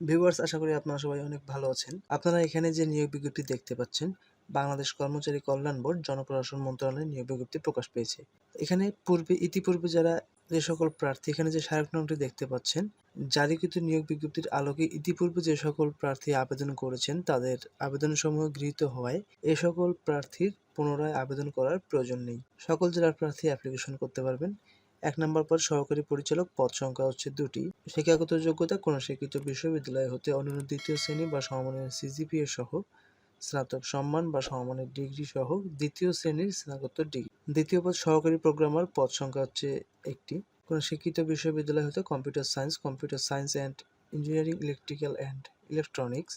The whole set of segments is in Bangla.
ভিউয়ার্স আশা করি আপনারা সবাই অনেক ভালো আছেন। আপনারা এখানে যে নিয়োগ বিজ্ঞপ্তি দেখতে পাচ্ছেন, বাংলাদেশ কর্মচারী কল্যাণ বোর্ড, জনপ্রশাসন মন্ত্রণালয়ের নিয়োগ বিজ্ঞপ্তি প্রকাশ পেয়েছে। এখানে পূর্বে, ইতিপূর্বে যারা যে সকল প্রার্থী, এখানে যে স্মারক নম্বরটি দেখতে পাচ্ছেন, জারিকৃত নিয়োগ বিজ্ঞপ্তির আলোকে ইতিপূর্বে যে সকল প্রার্থী আবেদন করেছেন, তাদের আবেদন সমূহ গৃহীত হওয়ায় এ সকল প্রার্থীর পুনরায় আবেদন করার প্রয়োজন নেই। সকল জেলার প্রার্থী অ্যাপ্লিকেশন করতে পারবেন। এক নম্বর পদ সহকারী পরিচালক পদ সংখ্যা হচ্ছে দুটি। শিক্ষাগত যোগ্যতা কোনো স্বীকৃত বিশ্ববিদ্যালয় হতে অন্যান্য দ্বিতীয় শ্রেণি বা সমমানের সিজিপিএ সহ স্নাতক সম্মান বা সমমানের ডিগ্রি সহ দ্বিতীয় শ্রেণির স্নাতকোত্তর ডিগ্রি। দ্বিতীয় পদ সহকারী প্রোগ্রামার পদ সংখ্যা হচ্ছে একটি। কোনো শিক্ষিত বিশ্ববিদ্যালয় হতে computer science computer science and engineering electrical and electronics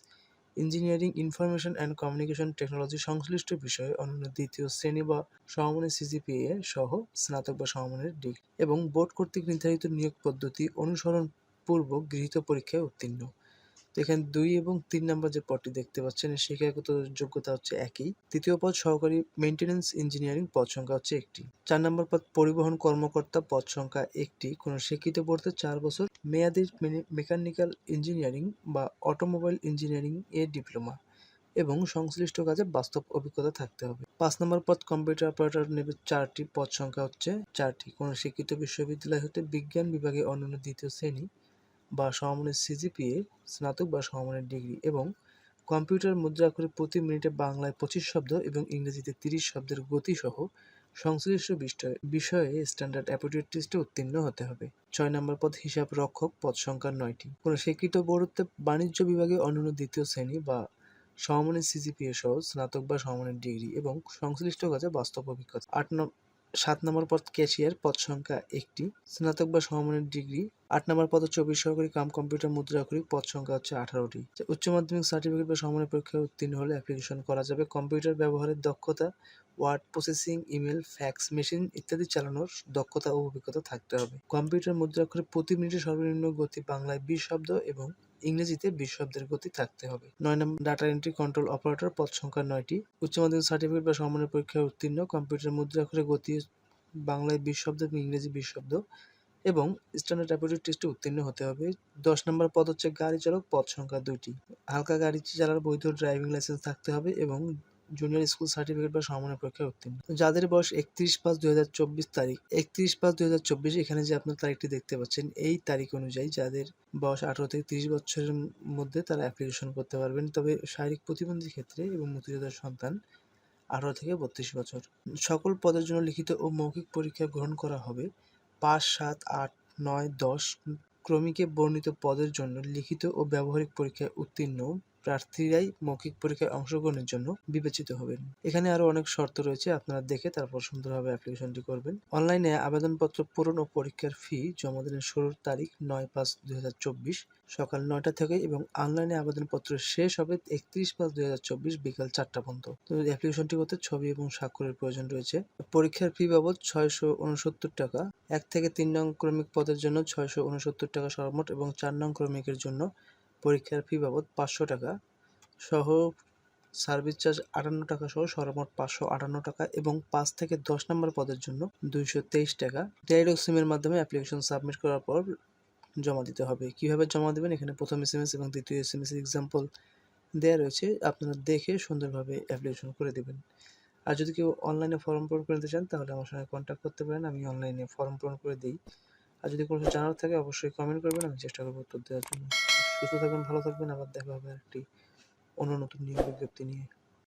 engineering, information and communication technology সংশ্লিষ্ট বিষয়ে অন্যান্য দ্বিতীয় শ্রেণি বা সমমানের সিজিপিএ সহ স্নাতক বা সমমানের ডিগ্রি এবং বোর্ড কর্তৃক নির্ধারিত নিয়োগ পদ্ধতি অনুসরণ পূর্বক গৃহীত পরীক্ষায় উত্তীর্ণ। তো এখানে দুই এবং তিন নম্বর যে পদটি দেখতে পাচ্ছেন, শিক্ষাগত যোগ্যতা হচ্ছে একই। তৃতীয় পদ, সহকারী মেইনটেনেন্স ইঞ্জিনিয়ারিং পদ সংখ্যা হচ্ছে একটি। চার নম্বর পদ, পরিবহন কর্মকর্তা পদ সংখ্যা একটি। কোনো শিক্ষিত পড়তে চার বছর মেয়াদি মেকানিক্যাল ইঞ্জিনিয়ারিং বা অটোমোবাইল ইঞ্জিনিয়ারিং এর ডিপ্লোমা এবং সংশ্লিষ্ট কাজে বাস্তব অভিজ্ঞতা থাকতে হবে। পাঁচ নম্বর পদ কম্পিউটার অপারেটর নেবে চারটি পদ সংখ্যা হচ্ছে চারটি। কোনো শিক্ষিত বিশ্ববিদ্যালয় হতে বিজ্ঞান বিভাগে অন্যান্য দ্বিতীয় শ্রেণি বা সমমানের সিজিপিএ স্নাতক বা সমমানের ডিগ্রি এবং কম্পিউটার মুদ্রা করে প্রতি মিনিটে বাংলায় পঁচিশ শব্দ এবং ইংরেজিতে তিরিশ শব্দের গতিসহ সংশ্লিষ্ট বিষয়ে স্ট্যান্ডার্ড অ্যাপটিউড টেস্টে উত্তীর্ণ হতে হবে। ছয় নম্বর পদ, হিসাব রক্ষক, পদ সংখ্যা নয়টি। কোনো স্বীকৃত বোর্ডতে বাণিজ্য বিভাগে অন্যান্য দ্বিতীয় শ্রেণি বা সমমানের সিজিপিএ সহ স্নাতক বা সমমানের ডিগ্রি এবং সংশ্লিষ্ট কাজে বাস্তব অভিজ্ঞতা। আট নম্বর সাত নম্বর পদ ক্যাশিয়ার পদ সংখ্যা একটি। স্নাতক বা সমমানের ডিগ্রি। আট নম্বর পদ হচ্ছে অফিস সহকারী কাম কম্পিউটার মুদ্রাক্ষরী পদ সংখ্যা হচ্ছে আঠারোটি। উচ্চ মাধ্যমিক সার্টিফিকেট বা সমমানের পরীক্ষায় উত্তীর্ণ হলে অ্যাপ্লিকেশন করা যাবে। কম্পিউটার ব্যবহারের দক্ষতা word processing email fax machine ইত্যাদি চালানোর দক্ষতা ও অভিজ্ঞতা থাকতে হবে। কম্পিউটার মুদ্রাক্ষরে প্রতি মিনিটে সর্বনিম্ন গতি বাংলায় বিশ শব্দ এবং ইংরেজিতে বিশ শব্দের গতি থাকতে হবে। নয় number, data entry control operator পদ সংখ্যা নয়টি। উচ্চ মাধ্যমিক সার্টিফিকেট বা সম্মানের পরীক্ষায় উত্তীর্ণ কম্পিউটার মুদ্রাক্ষরে গতি বাংলায় বিশ শব্দ এবং ইংরেজি বিশ শব্দ এবং স্ট্যান্ডার্ড অ্যাপটিউড টেস্টে উত্তীর্ণ হতে হবে। দশ নম্বর পদ হচ্ছে গাড়ি চালক, পদ সংখ্যা দুইটি। হালকা গাড়ি চালার বৈধ ড্রাইভিং লাইসেন্স থাকতে হবে এবং জুনিয়র স্কুল সার্টিফিকেট বা সমমানের পরীক্ষায় উত্তীর্ণ। যাদের বয়স একত্রিশ পাঁচ দুই হাজার চব্বিশ তারিখ, একত্রিশ পাঁচ দুই হাজার চব্বিশ এখানে যে আপনার তারিখটি দেখতে পাচ্ছেন, এই তারিখ অনুযায়ী যাদের বয়স আঠারো থেকে তিরিশ বছরের মধ্যে তারা অ্যাপ্লিকেশন করতে পারবেন। তবে শারীরিক প্রতিবন্ধীর ক্ষেত্রে এবং মুক্তিযোদ্ধার সন্তান আঠারো থেকে বত্রিশ বছর। সকল পদের জন্য লিখিত ও মৌখিক পরীক্ষা গ্রহণ করা হবে পাঁচ, সাত, আট, নয়, দশ ক্রমিকে বর্ণিত পদের জন্য লিখিত ও ব্যবহারিক পরীক্ষায় উত্তীর্ণ প্রার্থীরাই মৌখিক পরীক্ষায় অংশগ্রহণের জন্য বিবেচিত হবেন। এখানে আরও অনেক শর্ত রয়েছে, আপনারা দেখে তারপর সুন্দরভাবে অ্যাপ্লিকেশনটি করবেন। অনলাইনে আবেদনপত্র পূরণ ও পরীক্ষার ফি জমা দিনের শুরুর তারিখ নয় পাঁচ দুই সকাল নয়টা থেকে এবং অনলাইনে আবেদনপত্র শেষ হবে একত্রিশ পাঁচ দুই বিকাল চারটা পর্যন্ত। তো অ্যাপ্লিকেশনটি করতে ছবি এবং স্বাক্ষরের প্রয়োজন রয়েছে। পরীক্ষার ফি বাবদ ছয়শো উনসত্তর টাকা, এক থেকে তিন নং ক্রমিক পদের জন্য ছয়শো উনসত্তর টাকা সর্বমোট এবং চার নং ক্রমিকের জন্য পরীক্ষার ফি বাবদ পাঁচশো টাকা সহ সার্ভিস চার্জ আটান্ন টাকা সহ সর্বমোট পাঁচশো আটান্ন টাকা এবং পাঁচ থেকে দশ নম্বর পদের জন্য দুইশো তেইশ টাকা। ডাইরেক্ট সিমের মাধ্যমে অ্যাপ্লিকেশন সাবমিট করার পর জমা দিতে হবে। কীভাবে জমা দেবেন? এখানে প্রথম এস এম এস এবং দ্বিতীয় এস এম এস এক্সাম্পল দেওয়া রয়েছে। আপনারা দেখে সুন্দরভাবে অ্যাপ্লিকেশন করে দেবেন। আর যদি কেউ অনলাইনে ফর্ম পূরণ করে নিতে চান, তাহলে আমার সঙ্গে কন্ট্যাক্ট করতে পারেন। আমি অনলাইনে ফর্ম পূরণ করে দিই। আর যদি কোনো জানার থাকে, অবশ্যই কমেন্ট করবেন। আমি চেষ্টা করব উত্তর দেওয়ার জন্য। সুস্থ থাকবেন ভালো থাকবেন। আবার দেখা হবে একটি অন্য নতুন নিয়োগ বিজ্ঞপ্তি নিয়ে।